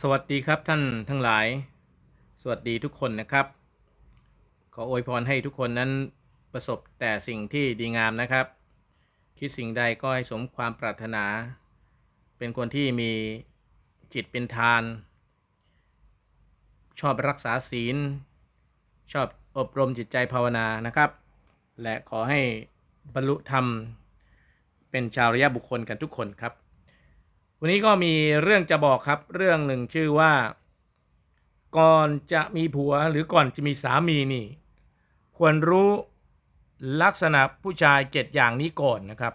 สวัสดีครับท่านทั้งหลาย สวัสดีทุกคนนะครับ ขออวยพรให้ทุกคนนั้นประสบแต่สิ่งที่ดีงามนะครับ คิดสิ่งใดก็ให้สมความปรารถนา เป็นคนที่มีจิตเป็นทาน ชอบรักษาศีล ชอบอบรมจิตใจภาวนานะครับ และขอให้บรรลุธรรม เป็นชาวระยะบุคคลกันทุกคนครับ วันนี้ก็มีเรื่องจะบอกครับ เรื่องหนึ่งชื่อว่า ก่อนจะมีผัวหรือก่อนจะมีสามีนี่ ควรรู้ลักษณะผู้ชายเจ็ดอย่างนี้ก่อนนะครับ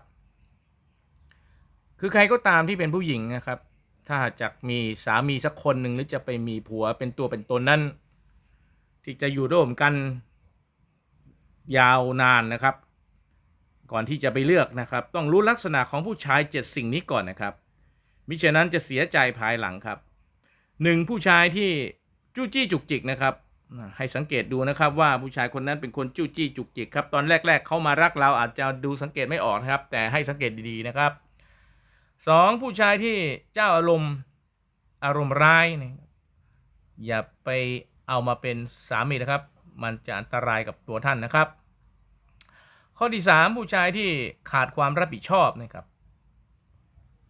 คือใครก็ตามที่เป็นผู้หญิงนะครับ ถ้าหากจะมีสามีสักคนหนึ่งหรือจะไปมีผัวเป็นตัวเป็นตนนั้น ที่จะอยู่ร่วมกันยาวนานนะครับ ก่อนที่จะไปเลือกนะครับ ต้องรู้ลักษณะของผู้ชายเจ็ดสิ่งนี้ก่อนนะครับ มิฉะนั้นจะเสียใจภายหลังครับหนึ่งผู้ชายที่จู้จี้จุกจิกนะครับ ให้สังเกตดูนะครับว่าผู้ชายคนนั้นเป็นคนจู้จี้จุกจิกครับตอนแรก ๆ เขามารักเราอาจจะดูสังเกตไม่ออกนะครับ แต่ให้สังเกตดีๆนะครับสองผู้ชายที่เจ้าอารมณ์อารมณ์ร้ายนี่ยอย่าไปเอามาเป็นสามีนะครับ มันจะอันตรายกับตัวท่านนะครับ ข้อที่สามผู้ชายที่ขาดความรับผิดชอบนะครับ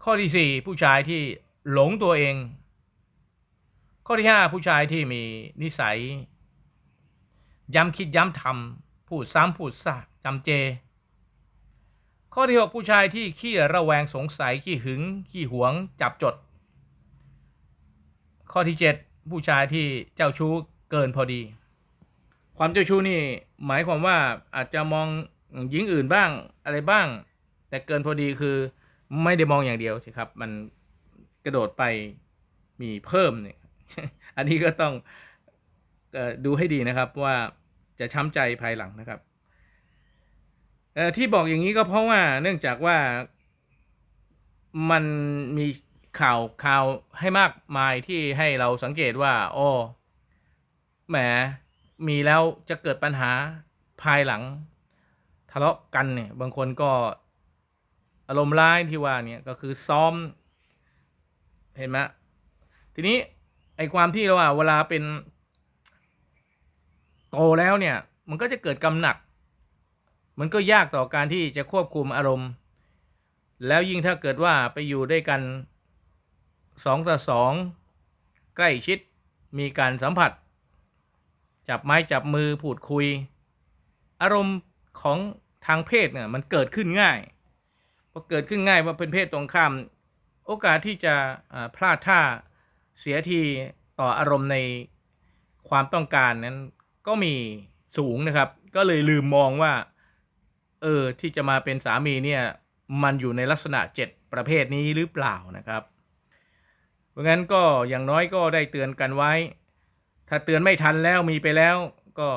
ข้อที่ 4 ผู้ชายที่หลงตัวเอง ข้อที่ 5 ผู้ชายที่มีนิสัย ย้ำคิดย้ำทำพูดซ้ำพูดซากจำเจ ข้อที่ 6 ผู้ชายที่ขี้ระแวงสงสัยขี้หึงขี้หวงจับจด ข้อที่ 7 ผู้ชายที่เจ้าชู้เกินพอดี ความเจ้าชู้นี่หมายความว่าอาจจะมองหญิงอื่นบ้างอะไรบ้าง แต่เกินพอดีคือ ไม่ได้มองอย่างเดียวสิครับ มันกระโดดไปมีเพิ่มเนี่ยอันนี้ก็ต้องดูให้ดีนะครับว่าจะช้ำใจภายหลังนะครับที่บอกอย่างนี้ก็เพราะว่าเนื่องจากว่ามันมีข่าวข่าวให้มากมายที่ให้เราสังเกตว่าโอ้แหมมีแล้วจะเกิดปัญหาภายหลัง ทะเลาะกันเนี่ยบางคนก็ อารมณ์ร้ายที่ว่าเนี่ยก็คือซ้อม เห็นไหมทีนี้ไอ้ความที่เราว่าเวลาเป็น โตแล้วเนี่ย มันก็จะเกิดกำหนัก มันก็ยากต่อการที่จะควบคุมอารมณ์ แล้วยิ่งถ้าเกิดว่าไปอยู่ด้วยกันสองต่อสองใกล้ชิดมีการสัมผัส จับไม้จับมือพูดคุย อารมณ์ของทางเพศเนี่ยมันเกิดขึ้นง่าย เกิดขึ้นง่ายว่าเป็นเพศตรงข้าม โอกาสที่จะพลาดท่าเสียทีต่ออารมณ์ในความต้องการนั้นก็มีสูงนะครับ ก็เลยลืมมองว่า เออที่จะมาเป็นสามีเนี่ยมันอยู่ในลักษณะเจ็ดประเภทนี้หรือเปล่านะครับ เพราะงั้นก็อย่างน้อยก็ได้เตือนกันไว้ ถ้าเตือนไม่ทันแล้วมีไปแล้ว ก็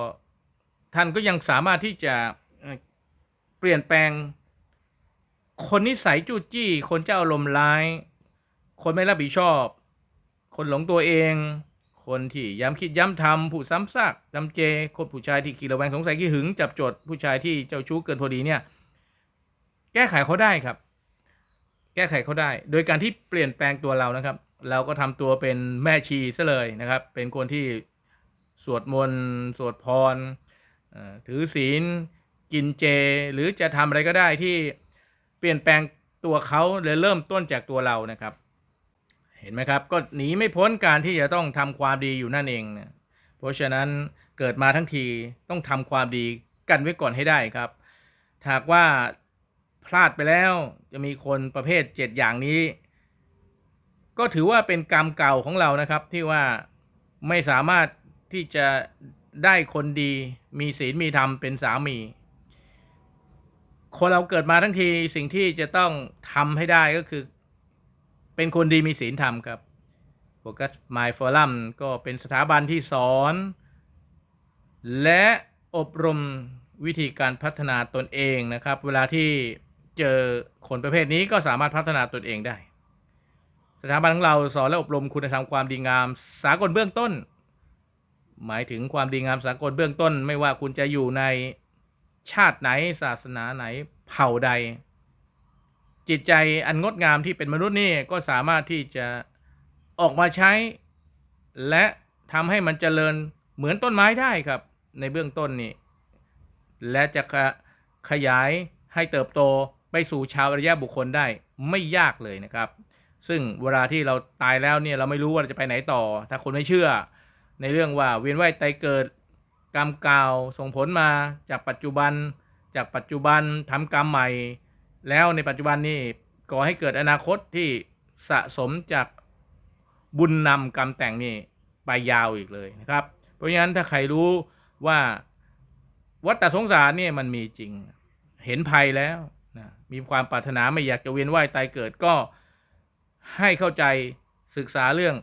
ท่านก็ยังสามารถที่จะเปลี่ยนแปลง คนนิสัยจู้จี้ คนเจ้าอารมณ์ร้าย คนไม่รับผิดชอบ คนหลงตัวเอง คนที่ย้ำคิดย้ำทำผู้ซ้ำซากจำเจ คนผู้ชายที่ขี้ระแวงสงสัยขี้หึง จับจด ผู้ชายที่เจ้าชู้เกินพอดีเนี่ย แก้ไขเขาได้ครับ แก้ไขเขาได้ โดยการที่เปลี่ยนแปลงตัวเรานะครับ เราก็ทำตัวเป็นแม่ชีซะเลยนะครับ เป็นคนที่สวดมนต์สวดพรถือศีล กินเจ หรือจะทำอะไรก็ได้ที่ เปลี่ยนแปลงตัวเขาเลยเริ่มต้นจากตัวเรานะครับ เห็นไหมครับ ก็หนีไม่พ้นการที่จะต้องทำความดีอยู่นั่นเองนะเพราะฉะนั้นเกิดมาทั้งทีต้องทำความดีกันไว้ก่อนให้ได้ครับหากว่าพลาดไปแล้วจะมีคนประเภทเจ็ดอย่างนี้ ก็ถือว่าเป็นกรรมเก่าของเรานะครับ ที่ว่าไม่สามารถที่จะได้คนดีมีศีลมีธรรมเป็นสามี คนเราเกิดมาทั้งทีสิ่งที่จะต้องทำให้ได้ก็คือ เป็นคนดีมีศีลธรรมครับโฟกัสมายฟอรัมก็เป็นสถาบันที่สอน และอบรมวิธีการพัฒนาตนเองนะครับ เวลาที่เจอคนประเภทนี้ก็สามารถพัฒนาตนเองได้ สถาบันของเราสอนและอบรมคุณธรรมความดีงาม สากลเบื้องต้น หมายถึงความดีงามสากลเบื้องต้น ไม่ว่าคุณจะอยู่ใน ชาติไหนศาสนาไหนเผ่าใด จิตใจอันงดงามที่เป็นมนุษย์นี่ก็สามารถที่จะออกมาใช้ และทำให้มันเจริญเหมือนต้นไม้ได้ครับ ในเบื้องต้นนี่และจะขขยายให้เติบโตไปสู่ชาวอริยะบุคคลได้ไม่ยากเลยนะครับ ซึ่งเวลาที่เราตายแล้วเนี่ยเราไม่รู้ว่าเราจะไปไหนต่อ ถ้าคนไม่เชื่อ ในเรื่องว่าเวียนว่ายตายเกิด กรรมเก่าส่งผลมาจากปัจจุบัน จากปัจจุบันทำกรรมใหม่ แล้วในปัจจุบันนี่ก่อให้เกิดอนาคตที่สะสมจากบุญนำกรรมแต่งนี่ไปยาวอีกเลยนะครับ เพราะฉะนั้นถ้าใครรู้ว่าวัฏสงสารเนี่ยมันมีจริงเห็นภัยแล้วนะมีความปรารถนาไม่อยากจะเวียนว่ายตายเกิดก็ให้เข้าใจศึกษาเรื่อง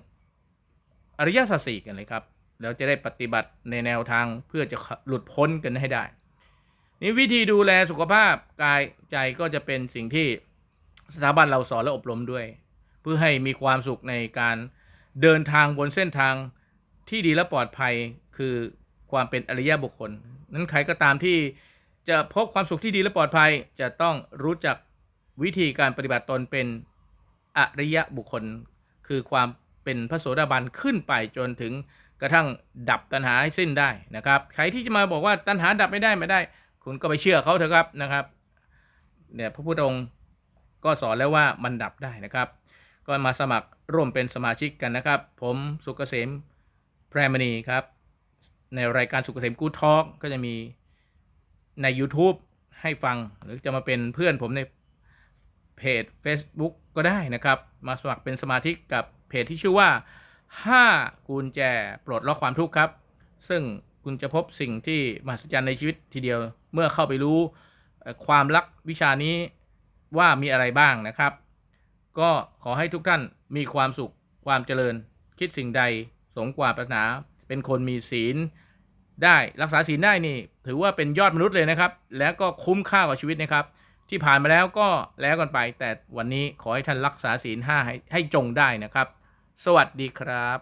อริยสัจสี่กันเลยครับ แล้วจะได้ปฏิบัติในแนวทางเพื่อจะหลุดพ้นกันให้ได้ นี่วิธีดูแลสุขภาพกายใจก็จะเป็นสิ่งที่สถาบันเราสอนและอบรมด้วย เพื่อให้มีความสุขในการเดินทางบนเส้นทางที่ดีและปลอดภัยคือความเป็นอริยบุคคล นั้นใครก็ตามที่จะพบความสุขที่ดีและปลอดภัย จะต้องรู้จักวิธีการปฏิบัติตนเป็นอริยบุคคล คือความเป็นพระโสดาบันขึ้นไปจนถึง กระทั่งดับตัณหาให้สิ้นได้นะครับใครที่จะมาบอกว่าตัณหาดับไม่ได้ไม่ได้ คุณก็ไปเชื่อเขาเถอะครับนะครับเนี่ยพระพุทธองค์ก็สอนแล้วว่ามันดับได้นะครับ ก็มาสมัครร่วมเป็นสมาชิกกันนะครับ ผมสุกเกษมแพรมณีครับ ในรายการสุกเกษมกูทอกก็จะมีใน YouTube ให้ฟังหรือจะมาเป็นเพื่อนผมในเพจ Facebook ก็ได้นะครับ มาสมัครเป็นสมาชิกกับเพจที่ชื่อว่า 5กุญแจปลดล็อกความทุกข์ครับ ซึ่งคุณจะพบสิ่งที่มหัศจรรย์ในชีวิตทีเดียวเมื่อเข้าไปรู้ความลักวิชานี้ว่ามีอะไรบ้างนะครับ ก็ขอให้ทุกท่านมีความสุขความเจริญ คิดสิ่งใดสมควาปรารถนาเป็นคนมีศีล ได้รักษาศีลได้นี่ ถือว่าเป็นยอดมนุษย์เลยนะครับ แล้วก็คุ้มค่ากับชีวิตนะครับ ที่ผ่านมาแล้วก็แล้วกันไป แต่วันนี้ขอให้ท่านรักษาศีลห้าให้จงได้นะครับ สวัสดีครับ